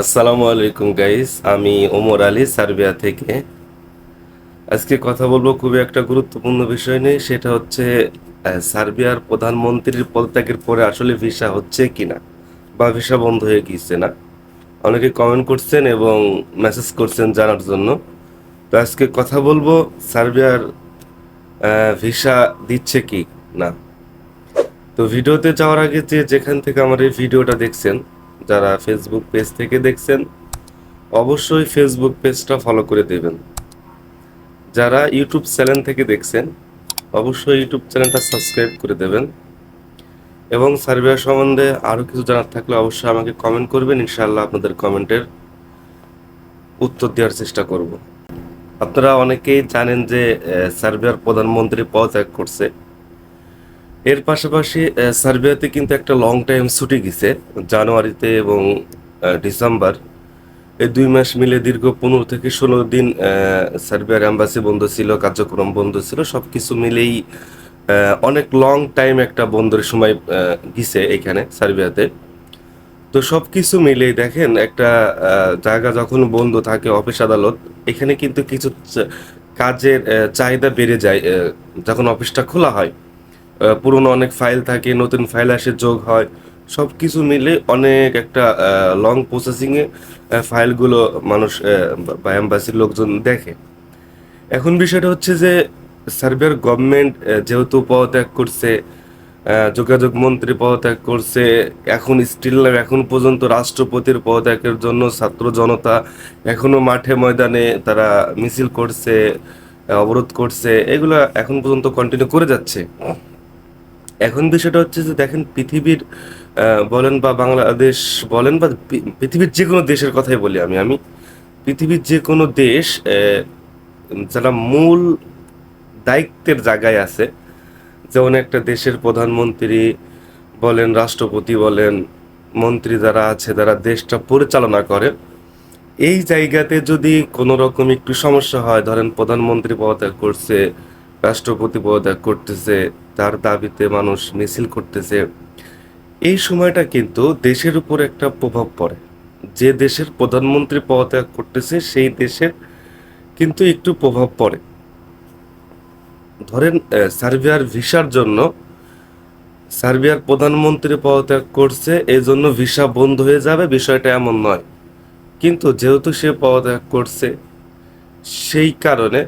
আসসালামু আলাইকুম গাইস আমি ওমর আলী, সার্বিয়া থেকে। আজকে কথা বলব খুবই একটা গুরুত্বপূর্ণ বিষয় নিয়ে, সেটা হচ্ছে সার্বিয়ার প্রধানমন্ত্রীর পদত্যাগের পরে আসলে ভিসা হচ্ছে কিনা, বা ভিসা বন্ধ হয়ে গিয়েছে না। অনেকে কমেন্ট করছেন এবং মেসেজ করছেন জানার জন্য। তো আজকে কথা বলব, সার্বিয়ার ভিসা দিচ্ছে কি না। তো ভিডিওতে যাওয়ার আগে যে যেখান থেকে আমার এই ভিডিওটা দেখছেন যারা ফেসবুক পেজ থেকে দেখছেন, অবশ্যই ফেসবুক পেজটা ফলো করে দেবেন। যারা ইউটিউব চ্যানেল থেকে দেখছেন, অবশ্যই ইউটিউব চ্যানেলটা সাবস্ক্রাইব করে দেবেন। এবং সার্বিয়া সম্বন্ধে আরও কিছু জানার থাকলে অবশ্যই আমাকে কমেন্ট করবেন, ইনশাআল্লাহ আপনাদের কমেন্টের উত্তর দেওয়ার চেষ্টা করব। আপনারা অনেকেই জানেন যে সার্বিয়ার প্রধানমন্ত্রী পদত্যাগ করছে। এর পাশাপাশি সার্বিয়াতে কিন্তু একটা লং টাইম ছুটি গেছে, জানুয়ারিতে এবং ডিসেম্বর। এই দুই মাস মিলে দীর্ঘ পনেরো থেকে ষোলো দিন সার্বিয়ার অ্যাম্বাসি বন্ধ ছিল, কার্যক্রম বন্ধ ছিল সব কিছু মিলেই অনেক লং টাইম একটা বন্ধের সময় গেছে এখানে, সার্বিয়াতে। তো সব কিছু মিলেই দেখেন, একটা জায়গা যখন বন্ধ থাকে, অফিস আদালত, এখানে কিন্তু কিছু কাজের চাহিদা বেড়ে যায় যখন অফিসটা খোলা হয়। পুরনো অনেক ফাইল থাকে, নতুন ফাইল আসে, যোগ হয়। সব কিছু মিলে অনেক একটা লং প্রসেসিংয়ে ফাইলগুলো মানুষ বা- এম্বাসির লোকজন দেখে। এখন বিষয়টা হচ্ছে যে সার্বিয়ার গভর্নমেন্ট যেহেতু পদত্যাগ করছে যোগাযোগ মন্ত্রী পদত্যাগ করছে, এখন স্টিল এখন পর্যন্ত রাষ্ট্রপতির পদত্যাগের জন্য ছাত্র জনতা এখনও মাঠে ময়দানে তারা মিছিল করছে অবরোধ করছে, এগুলো এখন পর্যন্ত কন্টিনিউ করে যাচ্ছে। এখন বিষয়টা হচ্ছে যে দেখেন পৃথিবীর বলেন বা বাংলাদেশ বলেন বা পৃথিবীর যে কোনো দেশের কথাই বলি আমি আমি পৃথিবীর যে কোনো দেশ যারা মূল দায়িত্বের জায়গায় আছে, যেমন একটা দেশের প্রধানমন্ত্রী বলেন, রাষ্ট্রপতি বলেন, মন্ত্রী যারা আছে, যারা দেশটা পরিচালনা করে, এই জায়গাতে যদি কোনো রকম একটু সমস্যা হয়, ধরেন প্রধানমন্ত্রী পদত্যাগ করছে, রাষ্ট্রপতি পদত্যাগ করতেছে তার দাবিতে মানুষ মিছিল করতেছে। এই সময়টা কিন্তু দেশের উপর একটা প্রভাব পড়ে। যে দেশের প্রধানমন্ত্রী পদত্যাগ করতেছে, সেই দেশের কিন্তু একটু প্রভাব পড়ে। ধরেন সার্বিয়ার ভিসার জন্য সার্বিয়ার প্রধানমন্ত্রী পদত্যাগ করছে এই জন্য ভিসা বন্ধ হয়ে যাবে, বিষয়টা এমন নয়। কিন্তু যেহেতু সে পদত্যাগ করছে, সেই কারণে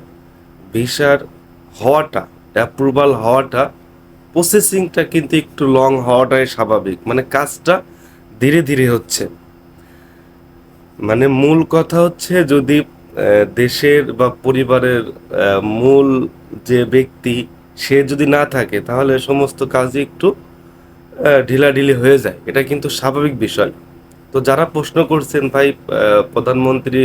ভিসার হওয়াটা অ্যাপ্রুভাল হওয়াটা প্রসেসিংটা কিন্তু একটু লং হওয়াটাই স্বাভাবিক। মানে কাজটা ধীরে ধীরে হচ্ছে। মানে মূল কথা হচ্ছে যদি দেশের বা পরিবারের মূল যে ব্যক্তি, সে যদি না থাকে, তাহলে সমস্ত কাজই একটু ঢিলাঢিলি হয়ে যায়। এটা কিন্তু স্বাভাবিক বিষয়। তো যারা প্রশ্ন করছেন, ভাই প্রধানমন্ত্রী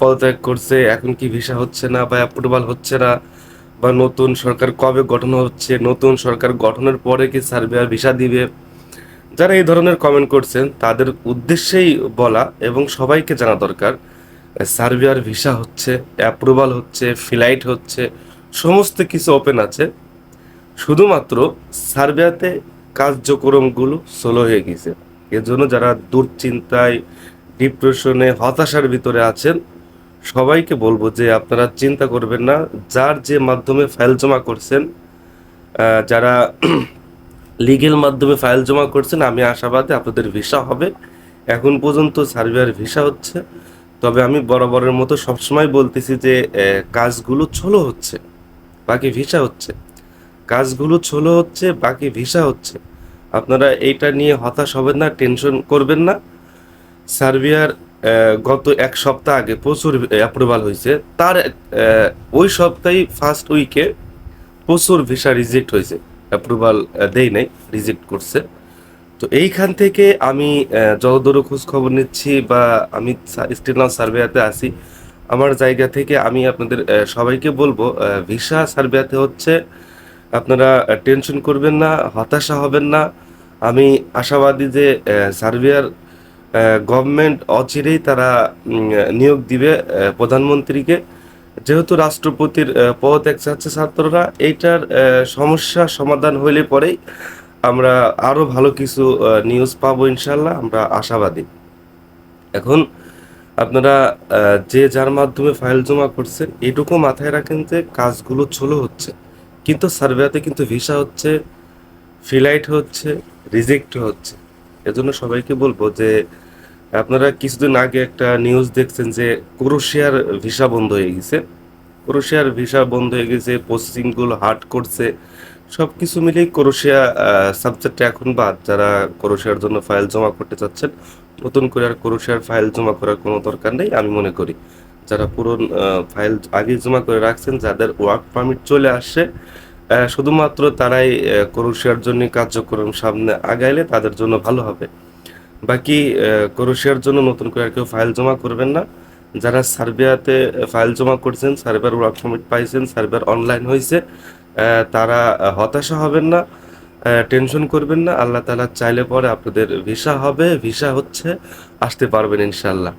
পদত্যাগ করছে, এখন কি ভিসা হচ্ছে না বা অ্যাপ্রুভাল হচ্ছে না? বা নতুন সরকার কবে গঠন হচ্ছে, নতুন সরকার গঠনের পরে কি সার্বিয়ার ভিসা দিবে? যারা এই ধরনের কমেন্ট করছেন, তাদের উদ্দেশ্যেই বলা এবং সবাইকে জানা দরকার সার্বিয়ার ভিসা হচ্ছে অ্যাপ্রুভাল হচ্ছে ফ্লাইট হচ্ছে, সমস্ত কিছু ওপেন আছে। শুধুমাত্র সার্বিয়াতে কার্যক্রমগুলো স্লো হয়ে গেছে। এজন্য যারা দুশ্চিন্তায় ডিপ্রেশনে হতাশার ভিতরে আছেন সবাইকে বলব যে আপনারা চিন্তা করবেন না। যার যে মাধ্যমে ফাইল জমা করছেন যারা লিগেল মাধ্যমে ফাইল জমা করছেন আমি আশাবাদী আপনাদের ভিসা হবে। এখন পর্যন্ত সার্বিয়ার ভিসা হচ্ছে। তবে আমি বরাবরের মতো সবসময় বলতেছি যে কাজগুলো ছোলো হচ্ছে বাকি ভিসা হচ্ছে। কাজগুলো ছোলো হচ্ছে বাকি ভিসা হচ্ছে। আপনারা এইটা নিয়ে হতাশ হবেন না টেনশন করবেন না। সার্বিয়ার আহ, গত এক সপ্তাহ আগে প্রচুর অ্যাপ্রুভাল হয়েছে। তার ওই সপ্তাহে ফার্স্ট উইকে প্রচুর ভিসা রিজেক্ট হয়েছে। অ্যাপ্রুভাল দেই নাই রিজেক্ট করছে। তো এইখান থেকে আমি যতদূর খোঁজ খবর নিচ্ছি বা আমি স্টিল সার্ভেয়াতে আছি আমার জায়গা থেকে আমি আপনাদের সবাইকে বলব ভিসা সার্ভেয়াতে হচ্ছে আপনারা টেনশন করবেন না হতাশা হবেন না। আমি আশাবাদী যে আহ, সার্বিয়ার গভর্নমেন্ট অচিরেই তারা নিয়োগ দিবে প্রধানমন্ত্রীকে। যেহেতু রাষ্ট্রপতির আহ, পদত্যাগ চাচ্ছে ছাত্ররা এইটার সমস্যা সমাধান হইলে পরেই আমরা আরও ভালো কিছু নিউজ পাবো ইনশাল্লাহ আমরা আশাবাদী। এখন আপনারা যে যার মাধ্যমে ফাইল জমা করছেন এটুকু মাথায় রাখেন যে কাজগুলো চলো হচ্ছে। কিন্তু সার্ভেতে কিন্তু ভিসা হচ্ছে ফিলাইট হচ্ছে রিজেক্ট হচ্ছে। এজন্য সবাইকে বলব যে, আপনারা কিছুদিন আগে একটা নিউজ দেখছেন যে, ক্রোশিয়ার ভিসা বন্ধ হয়ে গেছে। ক্রোশিয়ার ভিসা বন্ধ হয়ে গেছে প্রসেসিংগুলো হার্ড করছে। সব কিছু মিলেই ক্রোশিয়া সাবজেক্ট এখন বাদ। যারা ক্রোশিয়ার জন্য ফাইল জমা করতে চাচ্ছেন, নতুন করে আর ক্রোশিয়ার ফাইল জমা করার কোনো দরকার নেই, আমি মনে করি। যারা পুরন ফাইল আগে জমা করে রাখছেন, যাদের ওয়ার্ক পারমিট চলে আসছে শুধুমাত্র তারাই ক্রোশিয়ার জন্য কার্যক্রম সামনে আগাইলে তাদের জন্য ভালো হবে। বাকি ক্রোশিয়ার জন্য নতুন করে আর কেউ ফাইল জমা করবেন না। যারা সার্বিয়াতে ফাইল জমা করছেন, সার্বিয়ার ওয়ার্ক পারমিট পাইছেন, সার্বিয়ার অনলাইন হয়েছে তারা হতাশা হবেন না টেনশন করবেন না। আল্লাহ তাআলা চাইলে পরে আপনাদের ভিসা হবে, ভিসা হচ্ছে, আসতে পারবেন ইনশাল্লাহ